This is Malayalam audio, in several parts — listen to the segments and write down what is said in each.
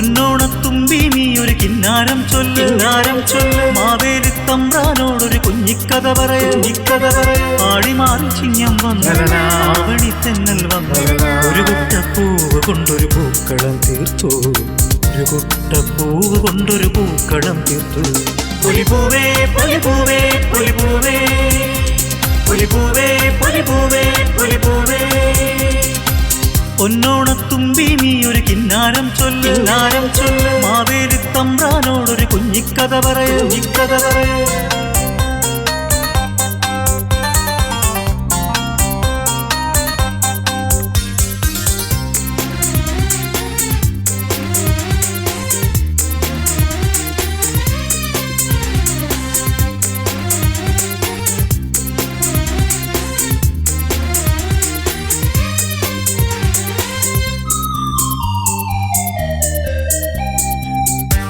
പൊന്നോണത്തുമ്പി നീ ഒരു കിന്നാരം ചൊല്ല്. കിന്നാരം ചൊല്ല്. മാവേലി തമ്പ്രാനോടൊരു കുഞ്ഞിക്കഥ പറയ. കുഞ്ഞിക്കഥ പറയ. ആടി മാറി ചിങ്ങം വന്നു. ആവണി തെന്നൽ വന്നു. ഒരു കുട്ടപ്പൂവ് കൊണ്ടൊരു പൂക്കളം തീർത്തു. ഒരു കുട്ടപ്പൂവ് കൊണ്ടൊരു പൂക്കളം തീർത്തു. പുലിപൂവേ പുലിപൂവേ പുലിപൂവേ. പുലിപൂവേ പുലിപൂവേ പുലിപൂവേ. പൊന്നോണത്തുമ്പി നീ കിന്നാരം ചൊല്ല്. നാരം ചൊല്ല്. മാവേലി തമ്പ്രാനോടൊരു കുഞ്ഞിക്കഥ പറയ. കുഞ്ഞിക്കഥ പറയ.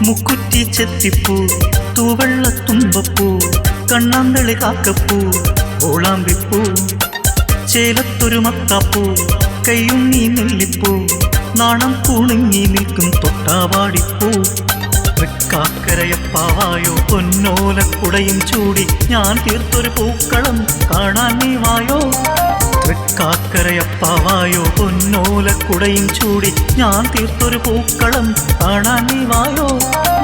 മുക്കുറ്റി ചെത്തിപ്പൂ തൂവെള്ള തുമ്പപ്പൂ കണ്ണാന്തളി കാക്കപ്പൂ ഓളാമ്പിപ്പൂ ചേലത്തൊരു മത്താപ്പൂ കയ്യുങ്ങി നെല്ലിപ്പൂ നാണം പൂണുങ്ങി നിൽക്കും തൊട്ടാവാടിപ്പൂ. കാക്കരയപ്പാവായോ പൊന്നോലക്കുടയും ചൂടി ഞാൻ തീർത്തൊരു പൂക്കളം കാണാൻ നീ വായോ? തൃക്കാക്കരയപ്പാവായോ പൊന്നോലക്കുടയും ചൂടി ഞാൻ തീർത്തൊരു പൂക്കളം കാണാൻ നീ വായോ?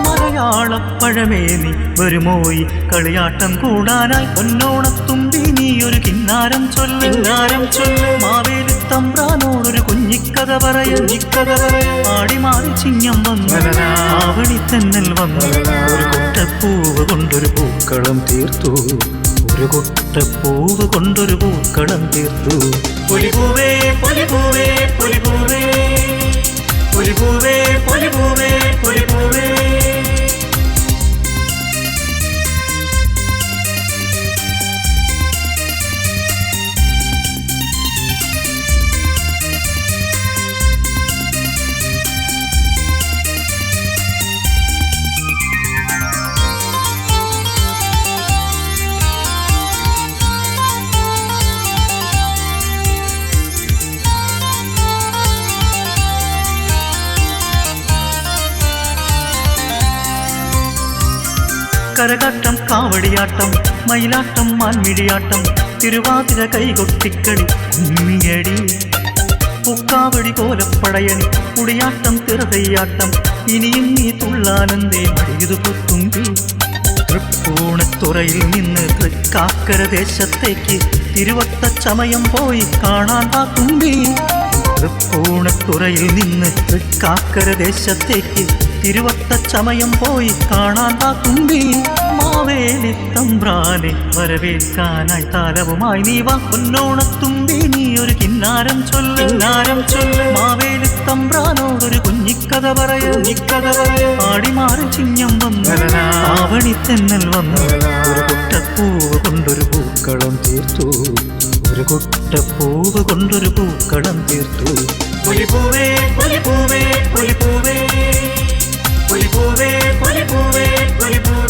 മലയാളപ്പഴമേ നീ വരുമോയി കളിയാട്ടം കൂടാനായി പൊന്നോണത്തുമ്പി നീ ഒരു കിന്നാരം ചൊല്ല്. കിന്നാരം ചൊല്ല്. മാവേലി തമ്പ്രാനോടൊരു കുഞ്ഞിക്കഥ പറയ. കുഞ്ഞിക്കഥ പറയ. ആടി മാറി ചിങ്ങം വന്നു ആവണി തെന്നൽ ഒരു കുട്ടപ്പൂവ് കൊണ്ടൊരു പൂക്കളം തീർത്തു. ഒരു കൊട്ടപ്പൂവ് കൊണ്ടൊരു പൂക്കളം തീർത്തു. പുലിപൂവേ പുലിപൂവേ പുലിപൂവേ. പുലിപൂവേ പുലിപൂവേ പുലിപൂവേ. കരകാട്ടം കാവടിയാട്ടം മയിലാട്ടം മാൻമിഴിയാട്ടം തിരുവാതിര കൈകൊട്ടിക്കളി കുമ്മിയടി പൂക്കാവടി കോലപ്പടയണി കുടിയാട്ടം തിറതയ്യാട്ടം ഇനിയും നീ തുള്ളാനന്ദേ മടിയതു പൊത്തുമ്പി തൃപ്പൂണത്തുറയിൽ നിന്ന് തൃക്കാക്കര ദേശത്തേക്ക് തിരുവത്ത ചമയം പോയി കാണാൻ ആ തുമ്പി നിന്ന് തൃക്കാക്കര ദേശത്തേക്ക് തിരുവത്ത ചമയം പോയി കാണാൻ തുമ്പി മാവേലി തമ്പ്രാനെ വരവേൽക്കാനായി താലവുമായി നീ വാ. പൊന്നോണത്തുമ്പി നീ ഒരു കിന്നാരം ചൊല്ല്. കിന്നാരം ചൊല്ല്. മാവേലി തമ്പ്രാനോടൊരു കുഞ്ഞിക്കഥ പറയ. നിക്കഥ പറയ. ആടിമാറി ചിങ്ങം വന്നു. ആവണി തെന്നൽ വന്നു. ഒരു കുട്ടപ്പൂവ് കൊണ്ടൊരു പൂക്കളം തീർത്തു. ഒരു കുട്ടപ്പൂവ് കൊണ്ടൊരു പൂക്കളം തീർത്തു. പുലിപൂവേ പുലിപൂവേ പുലിപൂവേ പുലിപൂവേ പുലിപൂവേ പുലിപൂവേ